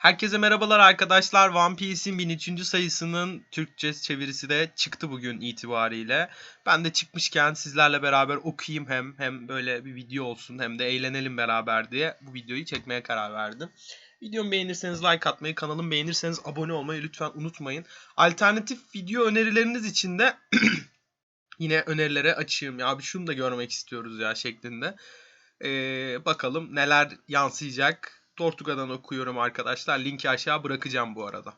Herkese merhabalar arkadaşlar. One Piece'in 1003. sayısının Türkçe çevirisi de çıktı bugün itibariyle. Ben de çıkmışken sizlerle beraber okuyayım hem hem böyle bir video olsun hem de eğlenelim beraber diye bu videoyu çekmeye karar verdim. Videomu beğenirseniz like atmayı, kanalımı beğenirseniz abone olmayı lütfen unutmayın. Alternatif video önerileriniz için de yine önerilere açığım. Ya abi şunu da görmek istiyoruz ya şeklinde. Ee, bakalım neler yansıyacak. Tortuga'dan okuyorum arkadaşlar. Linki aşağı bırakacağım bu arada.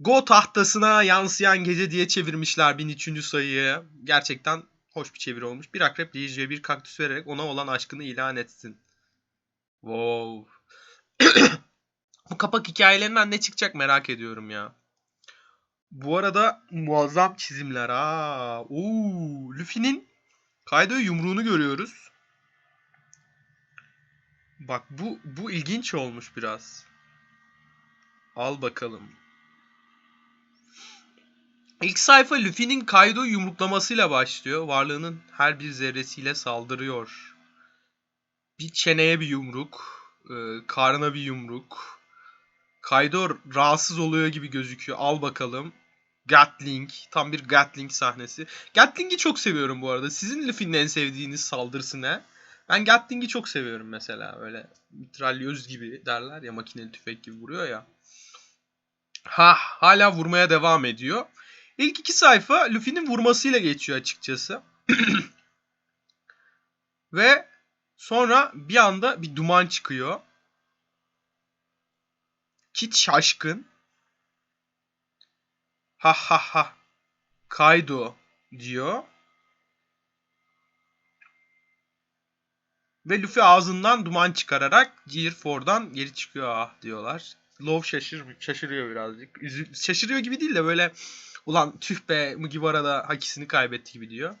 Go tahtasına yansıyan gece diye çevirmişler 1003. sayıyı. Gerçekten hoş bir çeviri olmuş. Bir akrep Liji'ye bir kaktüs vererek ona olan aşkını ilan etsin. Wow. bu kapak hikayelerinden ne çıkacak merak ediyorum ya. Bu arada muazzam çizimler ha. Oo, Luffy'nin Kaido yumruğunu görüyoruz. Bak bu bu ilginç olmuş biraz. Al bakalım. İlk sayfa Luffy'nin Kaido yumruklamasıyla başlıyor. Varlığının her bir zerresiyle saldırıyor. Bir çeneye bir yumruk, e, karnına bir yumruk. Kaido rahatsız oluyor gibi gözüküyor. Al bakalım. Gatling. Tam bir Gatling sahnesi. Gatling'i çok seviyorum bu arada. Sizin Luffy'nin en sevdiğiniz saldırısı ne? Ben Gatling'i çok seviyorum mesela. Öyle mitralyöz gibi derler ya makineli tüfek gibi vuruyor ya. Ha hala vurmaya devam ediyor. İlk iki sayfa Luffy'nin vurmasıyla geçiyor açıkçası. Ve sonra bir anda bir duman çıkıyor. Kit şaşkın. Ha ha ha. Kaido diyor. Ve Luffy ağzından duman çıkararak Gear 4'dan geri çıkıyor ah diyorlar. Love şaşır, şaşırıyor birazcık. Üzü, şaşırıyor gibi değil de böyle ulan tüh be Mugiwara da hakisini kaybetti gibi diyor.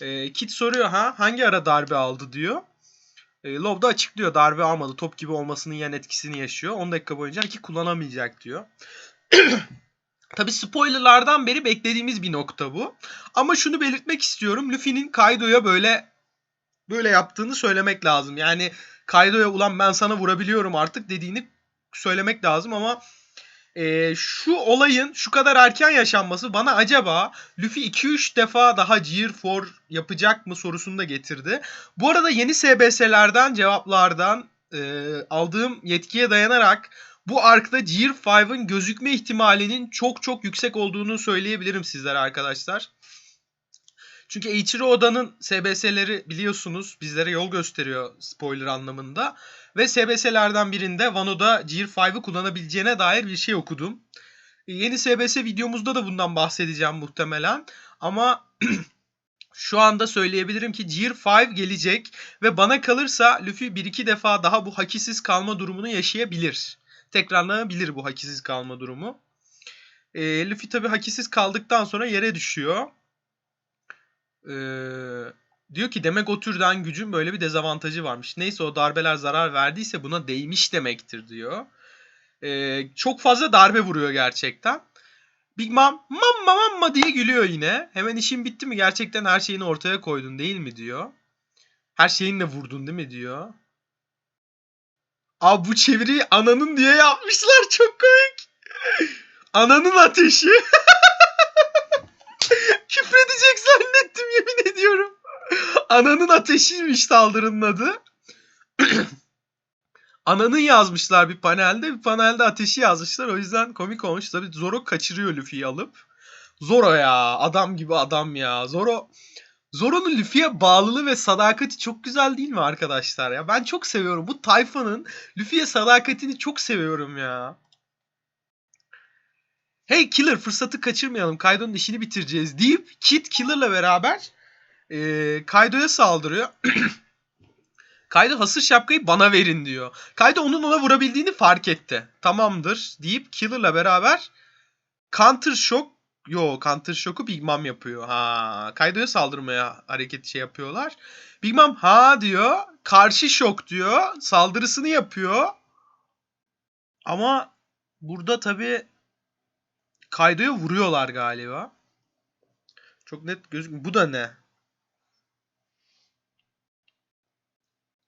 E, Kid soruyor ha hangi ara darbe aldı diyor. E, Love da açıklıyor darbe almadı. Top gibi olmasının yan etkisini yaşıyor. 10 dakika boyunca ki kullanamayacak diyor. Tabi spoilerlardan beri beklediğimiz bir nokta bu. Ama şunu belirtmek istiyorum. Luffy'nin Kaido'ya böyle böyle yaptığını söylemek lazım. Yani Kaido'ya ulan ben sana vurabiliyorum artık dediğini söylemek lazım ama e, şu olayın şu kadar erken yaşanması bana acaba Luffy 2-3 defa daha Gear 4 yapacak mı sorusunu da getirdi. Bu arada yeni SBS'lerden cevaplardan e, aldığım yetkiye dayanarak bu arkta Gear 5'ın gözükme ihtimalinin çok çok yüksek olduğunu söyleyebilirim sizlere arkadaşlar. Çünkü Eiichiro Oda'nın SBS'leri biliyorsunuz bizlere yol gösteriyor spoiler anlamında. Ve SBS'lerden birinde Wano'da Gear 5'ı kullanabileceğine dair bir şey okudum. Yeni SBS videomuzda da bundan bahsedeceğim muhtemelen. Ama şu anda söyleyebilirim ki Gear 5 gelecek ve bana kalırsa Luffy 1-2 defa daha bu hakisiz kalma durumunu yaşayabilir. Tekrarlanabilir bu hakisiz kalma durumu. E, Luffy tabi hakisiz kaldıktan sonra yere düşüyor. Ee, diyor ki demek o türden gücün böyle bir dezavantajı varmış. Neyse o darbeler zarar verdiyse buna değmiş demektir diyor. Ee, çok fazla darbe vuruyor gerçekten. Big Mom mamma mamma diye gülüyor yine. Hemen işin bitti mi gerçekten her şeyini ortaya koydun değil mi diyor. Her şeyinle vurdun değil mi diyor. Abi bu çeviriyi ananın diye yapmışlar çok komik. Ananın ateşi. Küfredecek zannettim yemin ediyorum. Ananın ateşiymiş saldırının adı. Ananın yazmışlar bir panelde. Bir panelde ateşi yazmışlar. O yüzden komik olmuş. Tabii Zoro kaçırıyor Luffy'yi alıp. Zoro ya. Adam gibi adam ya. Zoro Zoro'nun Luffy'ye bağlılığı ve sadakati çok güzel değil mi arkadaşlar ya? Ben çok seviyorum. Bu tayfanın Luffy'ye sadakatini çok seviyorum ya. Hey Killer fırsatı kaçırmayalım. Kaido'nun işini bitireceğiz deyip Kid Killer'la beraber e, Kaido'ya saldırıyor. Kaido hasır şapkayı bana verin diyor. Kaido onun ona vurabildiğini fark etti. Tamamdır deyip Killer'la beraber Counter Shock Yo Counter Shock'u Big Mom yapıyor. Ha Kaido'ya saldırmaya hareket şey yapıyorlar. Big Mom ha diyor. Karşı şok diyor. Saldırısını yapıyor. Ama burada tabii Kaido'ya vuruyorlar galiba. Çok net gözükmüyor. Bu da ne?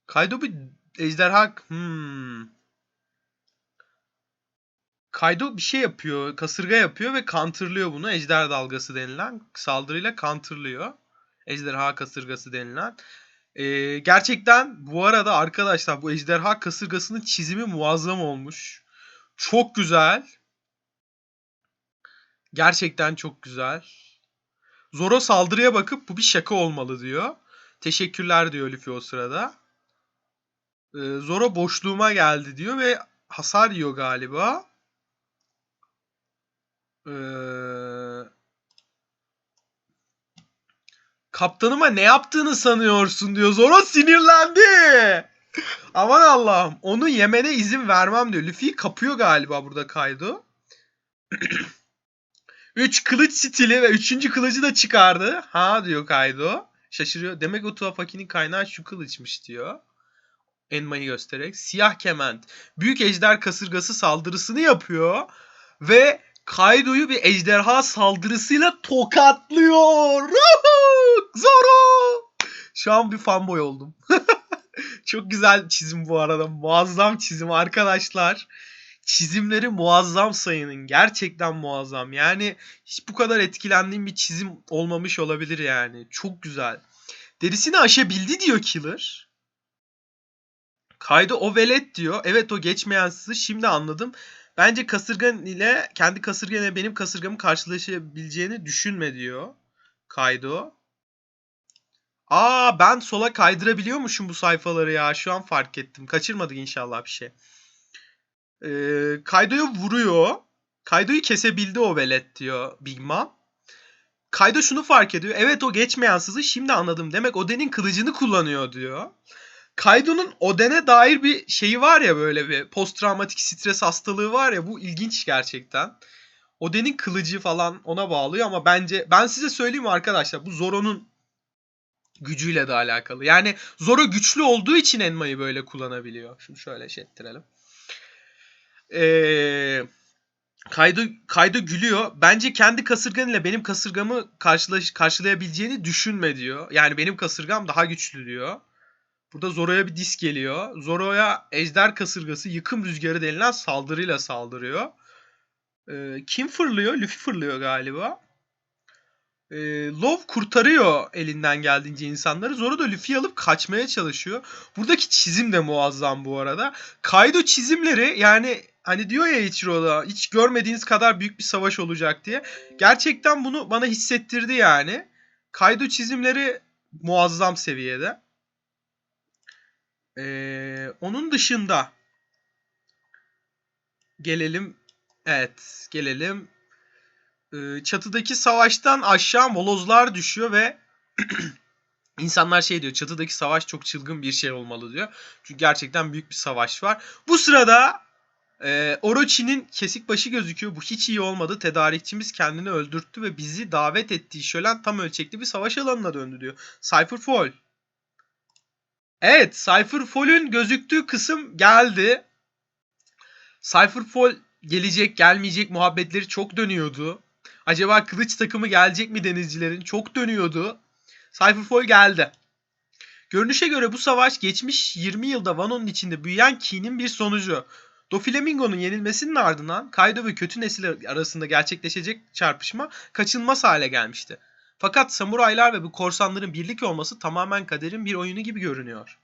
Kaido bir ejderha... Hmm. Kaido bir şey yapıyor. Kasırga yapıyor ve counterlıyor bunu. Ejder dalgası denilen saldırıyla counterlıyor. Ejderha kasırgası denilen. Ee, gerçekten bu arada arkadaşlar bu ejderha kasırgasının çizimi muazzam olmuş. Çok güzel. Gerçekten çok güzel. Zoro saldırıya bakıp bu bir şaka olmalı diyor. Teşekkürler diyor Luffy o sırada. Ee, Zoro boşluğuma geldi diyor ve hasar yiyor galiba. Ee, kaptanıma ne yaptığını sanıyorsun diyor. Zoro sinirlendi. Aman Allah'ım. Onu yemene izin vermem diyor. Luffy'yi kapıyor galiba burada Kaido. 3 kılıç stili ve 3. kılıcı da çıkardı. Ha diyor Kaido. Şaşırıyor. Demek o Tuafaki'nin kaynağı şu kılıçmış diyor. Enma'yı göstererek. Siyah kement. Büyük ejder kasırgası saldırısını yapıyor. Ve Kaido'yu bir ejderha saldırısıyla tokatlıyor. Zoro! Şu an bir fanboy oldum. Çok güzel çizim bu arada. Muazzam çizim arkadaşlar. Çizimleri muazzam sayının. Gerçekten muazzam. Yani hiç bu kadar etkilendiğim bir çizim olmamış olabilir yani. Çok güzel. Derisini aşabildi diyor Killer. Kaydı o velet diyor. Evet o geçmeyen sızı şimdi anladım. Bence kasırgan ile kendi kasırgan ile benim kasırgamı karşılaşabileceğini düşünme diyor. Kaydo. Aa ben sola kaydırabiliyormuşum bu sayfaları ya. Şu an fark ettim. Kaçırmadık inşallah bir şey. Ee, Kaido'ya vuruyor. Kaido'yu kesebildi o velet diyor Big Mom. Kaido şunu fark ediyor. Evet o geçmeyen sızı şimdi anladım. Demek Oden'in kılıcını kullanıyor diyor. Kaido'nun Oden'e dair bir şeyi var ya böyle bir post travmatik stres hastalığı var ya bu ilginç gerçekten. Oden'in kılıcı falan ona bağlıyor ama bence ben size söyleyeyim arkadaşlar bu Zoro'nun gücüyle de alakalı. Yani Zoro güçlü olduğu için Enma'yı böyle kullanabiliyor. Şimdi şöyle şey ettirelim. Eee Kaydo, Kaydo gülüyor. Bence kendi kasırgan ile benim kasırgamı karşılaş, karşılayabileceğini düşünme diyor. Yani benim kasırgam daha güçlü diyor. Burada Zoro'ya bir disk geliyor. Zoro'ya ejder kasırgası yıkım rüzgarı denilen saldırıyla saldırıyor. Ee, kim fırlıyor? Luffy fırlıyor galiba. Ee, Love kurtarıyor elinden geldiğince insanları. Zoro da Luffy'yi alıp kaçmaya çalışıyor. Buradaki çizim de muazzam bu arada. Kaido çizimleri yani hani diyor ya Ichiro'da hiç görmediğiniz kadar büyük bir savaş olacak diye. Gerçekten bunu bana hissettirdi yani. Kaido çizimleri muazzam seviyede. Ee, onun dışında gelelim evet gelelim ee, çatıdaki savaştan aşağı molozlar düşüyor ve insanlar şey diyor çatıdaki savaş çok çılgın bir şey olmalı diyor. Çünkü gerçekten büyük bir savaş var. Bu sırada e, Orochi'nin kesik başı gözüküyor. Bu hiç iyi olmadı. Tedarikçimiz kendini öldürttü ve bizi davet ettiği şölen tam ölçekli bir savaş alanına döndü diyor. Cypherfall. Evet Cypherfall'ün gözüktüğü kısım geldi. Cypherfall gelecek gelmeyecek muhabbetleri çok dönüyordu. Acaba kılıç takımı gelecek mi denizcilerin? Çok dönüyordu. Cypherfall geldi. Görünüşe göre bu savaş geçmiş 20 yılda Wano'nun içinde büyüyen kinin bir sonucu. Doflamingo'nun yenilmesinin ardından Kaido ve kötü nesil arasında gerçekleşecek çarpışma kaçınılmaz hale gelmişti. Fakat samuraylar ve bu korsanların birlik olması tamamen kaderin bir oyunu gibi görünüyor.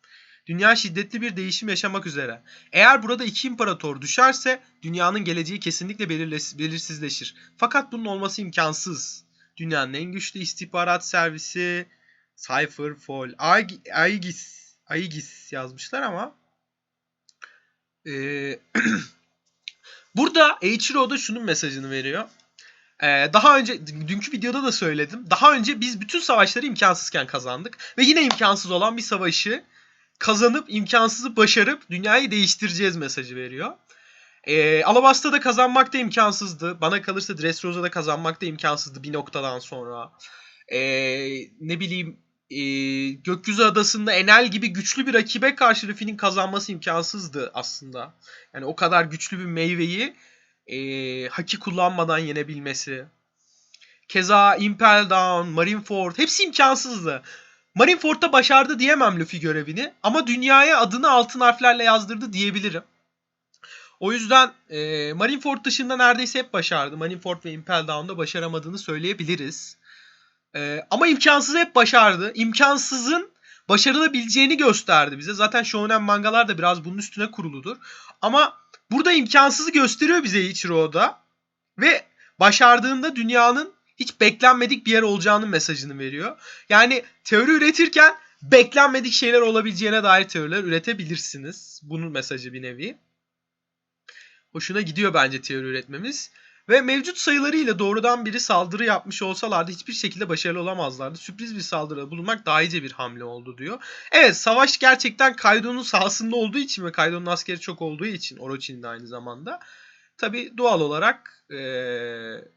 Dünya şiddetli bir değişim yaşamak üzere. Eğer burada iki imparator düşerse dünyanın geleceği kesinlikle belirsizleşir. Fakat bunun olması imkansız. Dünyanın en güçlü istihbarat servisi Cypherfall, Aegis, Aegis yazmışlar ama ee, burada Eiichiro da şunun mesajını veriyor. Ee, daha önce dünkü videoda da söyledim. Daha önce biz bütün savaşları imkansızken kazandık ve yine imkansız olan bir savaşı kazanıp imkansızı başarıp dünyayı değiştireceğiz mesajı veriyor. E, Alabasta'da kazanmak da imkansızdı. Bana kalırsa Dressrosa'da kazanmak da imkansızdı bir noktadan sonra. E, ne bileyim e, Gökyüzü Adası'nda Enel gibi güçlü bir rakibe karşı Luffy'nin kazanması imkansızdı aslında. Yani o kadar güçlü bir meyveyi e, haki kullanmadan yenebilmesi. Keza Impel Down, Marineford hepsi imkansızdı. Marineford'da başardı diyemem Luffy görevini ama dünyaya adını altın harflerle yazdırdı diyebilirim. O yüzden e, Marineford dışında neredeyse hep başardı. Marineford ve Impel Down'da başaramadığını söyleyebiliriz. E, ama imkansızı hep başardı. İmkansızın başarılabileceğini gösterdi bize. Zaten shonen mangalar da biraz bunun üstüne kuruludur. Ama burada imkansızı gösteriyor bize Ichiro'da. Ve başardığında dünyanın hiç beklenmedik bir yer olacağının mesajını veriyor. Yani teori üretirken beklenmedik şeyler olabileceğine dair teoriler üretebilirsiniz. Bunun mesajı bir nevi. Hoşuna gidiyor bence teori üretmemiz. Ve mevcut sayılarıyla doğrudan biri saldırı yapmış olsalardı hiçbir şekilde başarılı olamazlardı. Sürpriz bir saldırıda bulunmak daha iyice bir hamle oldu diyor. Evet savaş gerçekten Kaido'nun sahasında olduğu için ve Kaido'nun askeri çok olduğu için Orochi'nin de aynı zamanda. Tabi doğal olarak e,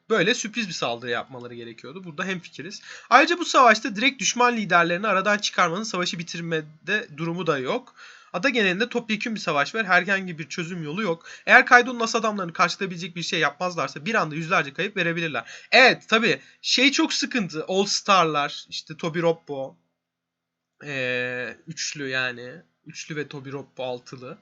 böyle sürpriz bir saldırı yapmaları gerekiyordu. Burada hem fikiriz. Ayrıca bu savaşta direkt düşman liderlerini aradan çıkarmanın savaşı bitirmede durumu da yok. Ada genelinde topyekun bir savaş var. Herhangi bir çözüm yolu yok. Eğer Kaido'nun as adamlarını karşılayabilecek bir şey yapmazlarsa bir anda yüzlerce kayıp verebilirler. Evet tabi şey çok sıkıntı. All Star'lar işte Tobi Roppo ee, üçlü yani. Üçlü ve Tobi Roppo altılı.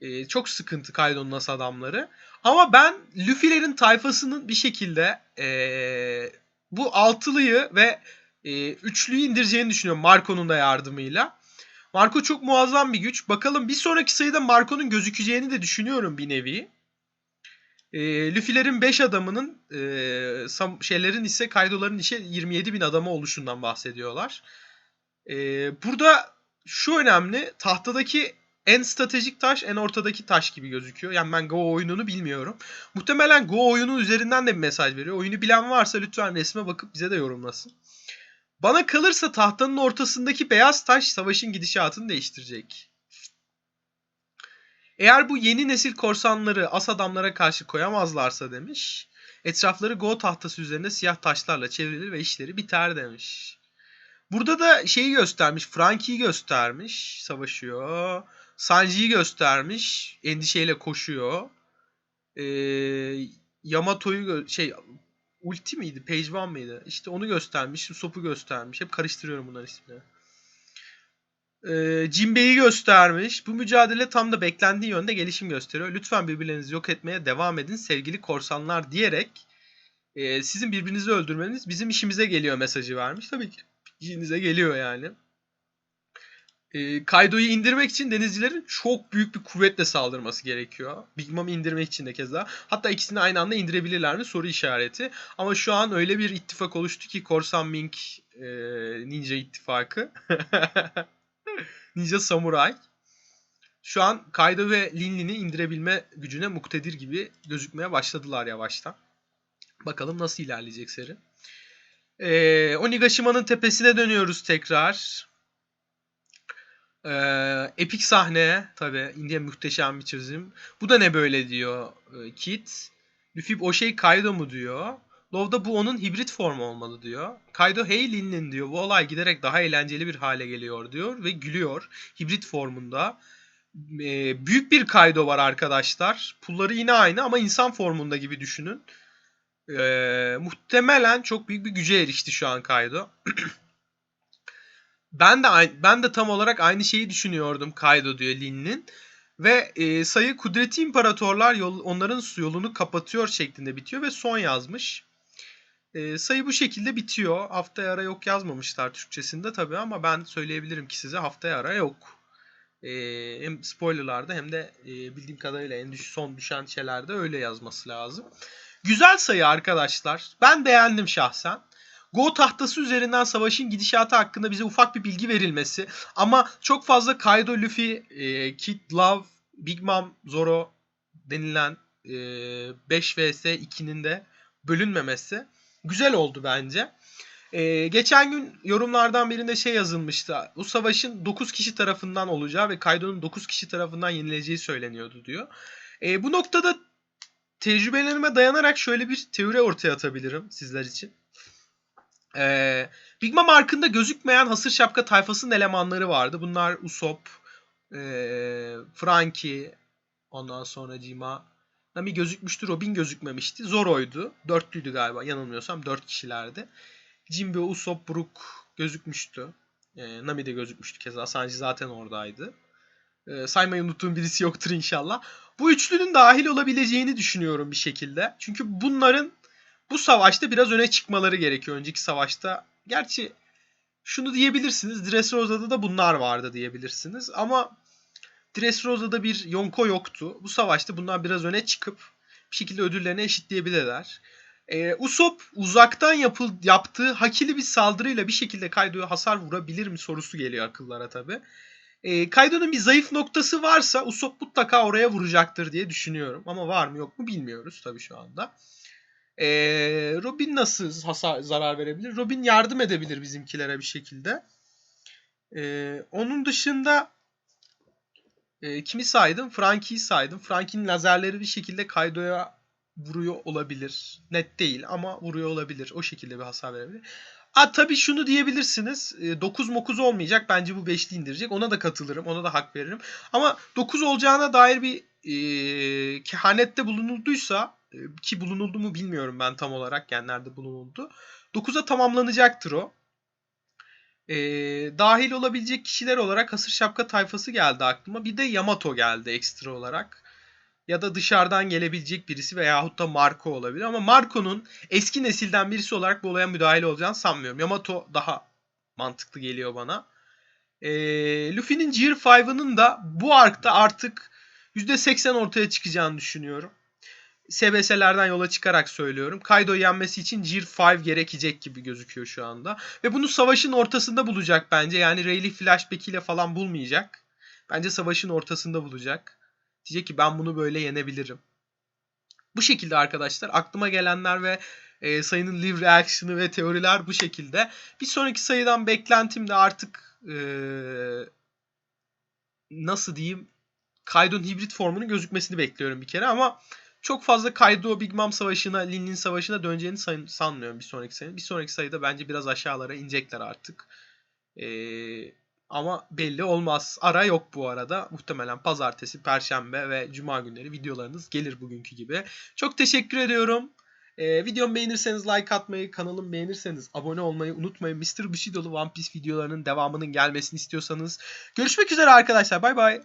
Ee, çok sıkıntı Kaido'nun as adamları. Ama ben Luffy'lerin tayfasının bir şekilde ee, bu altılıyı ve e, üçlüyü indireceğini düşünüyorum Marco'nun da yardımıyla. Marco çok muazzam bir güç. Bakalım bir sonraki sayıda Marco'nun gözükeceğini de düşünüyorum bir nevi. E, Luffy'lerin 5 adamının e, şeylerin ise Kaido'ların ise 27 bin adamı oluşundan bahsediyorlar. E, burada şu önemli. Tahtadaki en stratejik taş en ortadaki taş gibi gözüküyor. Yani ben Go oyununu bilmiyorum. Muhtemelen Go oyunu üzerinden de bir mesaj veriyor. Oyunu bilen varsa lütfen resme bakıp bize de yorumlasın. Bana kalırsa tahtanın ortasındaki beyaz taş savaşın gidişatını değiştirecek. Eğer bu yeni nesil korsanları as adamlara karşı koyamazlarsa demiş. Etrafları Go tahtası üzerinde siyah taşlarla çevrilir ve işleri biter demiş. Burada da şeyi göstermiş. Frankie'yi göstermiş. Savaşıyor. Sanji'yi göstermiş. Endişeyle koşuyor. Ee, Yamato'yu şey Ulti miydi? Page One mıydı? İşte onu göstermiş. Sop'u göstermiş. Hep karıştırıyorum bunların isimleri. Ee, Jinbei'yi göstermiş. Bu mücadele tam da beklendiği yönde gelişim gösteriyor. Lütfen birbirlerinizi yok etmeye devam edin sevgili korsanlar diyerek e, sizin birbirinizi öldürmeniz bizim işimize geliyor mesajı vermiş. Tabii ki işinize geliyor yani e, Kaido'yu indirmek için denizcilerin çok büyük bir kuvvetle saldırması gerekiyor. Big Mom'u indirmek için de keza. Hatta ikisini aynı anda indirebilirler mi? Soru işareti. Ama şu an öyle bir ittifak oluştu ki Korsan Mink e, Ninja ittifakı. Ninja Samurai. Şu an Kaido ve Linlin'i indirebilme gücüne muktedir gibi gözükmeye başladılar yavaştan. Bakalım nasıl ilerleyecek seri. Ee, Onigashima'nın tepesine dönüyoruz tekrar. Ee, epik sahne tabi India muhteşem bir çizim. Bu da ne böyle diyor e, Kit. Luffy o şey Kaido mu diyor. Lov'da bu onun hibrit formu olmalı diyor. Kaido hey Linlin diyor. Bu olay giderek daha eğlenceli bir hale geliyor diyor ve gülüyor. Hibrit formunda. Ee, büyük bir Kaido var arkadaşlar. Pulları yine aynı ama insan formunda gibi düşünün. Ee, muhtemelen çok büyük bir güce erişti şu an Kaido. Ben de ben de tam olarak aynı şeyi düşünüyordum Kaido diyor Lin'in. Ve e, sayı kudreti imparatorlar yol, onların yolunu kapatıyor şeklinde bitiyor ve son yazmış. E, sayı bu şekilde bitiyor. Haftaya ara yok yazmamışlar Türkçesinde tabii ama ben söyleyebilirim ki size haftaya ara yok. E, hem spoilerlarda hem de e, bildiğim kadarıyla en düş son düşen şeylerde öyle yazması lazım. Güzel sayı arkadaşlar. Ben beğendim şahsen. Go tahtası üzerinden savaşın gidişatı hakkında bize ufak bir bilgi verilmesi ama çok fazla Kaido, Luffy, e, Kid, Love, Big Mom, Zoro denilen e, 5 vs 2'nin de bölünmemesi güzel oldu bence. Ee, geçen gün yorumlardan birinde şey yazılmıştı. Bu savaşın 9 kişi tarafından olacağı ve Kaido'nun 9 kişi tarafından yenileceği söyleniyordu diyor. Ee, bu noktada tecrübelerime dayanarak şöyle bir teori ortaya atabilirim sizler için. Ee, Big Mom arkında gözükmeyen hasır şapka tayfasının elemanları vardı. Bunlar Usopp, e, Frankie, ondan sonra Cima. Nami gözükmüştü, Robin gözükmemişti. Zoro'ydu. Dörtlüydü galiba yanılmıyorsam. Dört kişilerdi. Jinbe, Usopp, Brook gözükmüştü. E, Nami de gözükmüştü keza. Sanji zaten oradaydı. E, saymayı unuttuğum birisi yoktur inşallah. Bu üçlünün dahil olabileceğini düşünüyorum bir şekilde. Çünkü bunların bu savaşta biraz öne çıkmaları gerekiyor. Önceki savaşta gerçi şunu diyebilirsiniz. Dressrosa'da da bunlar vardı diyebilirsiniz. Ama Dressrosa'da bir Yonko yoktu. Bu savaşta bunlar biraz öne çıkıp bir şekilde ödüllerini eşitleyebilirler. Ee, Usopp uzaktan yapıl, yaptığı hakili bir saldırıyla bir şekilde Kaido'ya hasar vurabilir mi sorusu geliyor akıllara tabi. Ee, Kaido'nun bir zayıf noktası varsa Usopp mutlaka oraya vuracaktır diye düşünüyorum. Ama var mı yok mu bilmiyoruz tabi şu anda. Ee, Robin nasıl hasar, zarar verebilir? Robin yardım edebilir bizimkilere bir şekilde. Ee, onun dışında e, kimi saydım? Frankie'yi saydım. Frankie'nin lazerleri bir şekilde Kaido'ya vuruyor olabilir. Net değil ama vuruyor olabilir. O şekilde bir hasar verebilir. Ha tabii şunu diyebilirsiniz. 9 9 olmayacak. Bence bu 5'li indirecek. Ona da katılırım. Ona da hak veririm. Ama 9 olacağına dair bir e, kehanette bulunulduysa e, ki bulunuldu mu bilmiyorum ben tam olarak. Yani nerede bulunuldu. 9'a tamamlanacaktır o. E, dahil olabilecek kişiler olarak Hasır Şapka tayfası geldi aklıma. Bir de Yamato geldi ekstra olarak ya da dışarıdan gelebilecek birisi veyahut da Marco olabilir. Ama Marco'nun eski nesilden birisi olarak bu olaya müdahale olacağını sanmıyorum. Yamato daha mantıklı geliyor bana. Ee, Luffy'nin Gear 5'ının da bu arkta artık %80 ortaya çıkacağını düşünüyorum. SBS'lerden yola çıkarak söylüyorum. Kaido'yu yenmesi için Gear 5 gerekecek gibi gözüküyor şu anda. Ve bunu savaşın ortasında bulacak bence. Yani Rayleigh flashback ile falan bulmayacak. Bence savaşın ortasında bulacak. Diyecek ki ben bunu böyle yenebilirim. Bu şekilde arkadaşlar aklıma gelenler ve e, sayının live reaction'ı ve teoriler bu şekilde. Bir sonraki sayıdan beklentim de artık e, nasıl diyeyim Kaido'nun hibrit formunun gözükmesini bekliyorum bir kere ama çok fazla Kaido Big Mom savaşına, Lin'in savaşına döneceğini san- sanmıyorum bir sonraki sayı. Bir sonraki sayıda bence biraz aşağılara inecekler artık. Eee ama belli olmaz. Ara yok bu arada. Muhtemelen pazartesi, perşembe ve cuma günleri videolarınız gelir bugünkü gibi. Çok teşekkür ediyorum. Ee, videomu beğenirseniz like atmayı, kanalımı beğenirseniz abone olmayı unutmayın. Mr. Bushido'lu One Piece videolarının devamının gelmesini istiyorsanız. Görüşmek üzere arkadaşlar. Bay bay.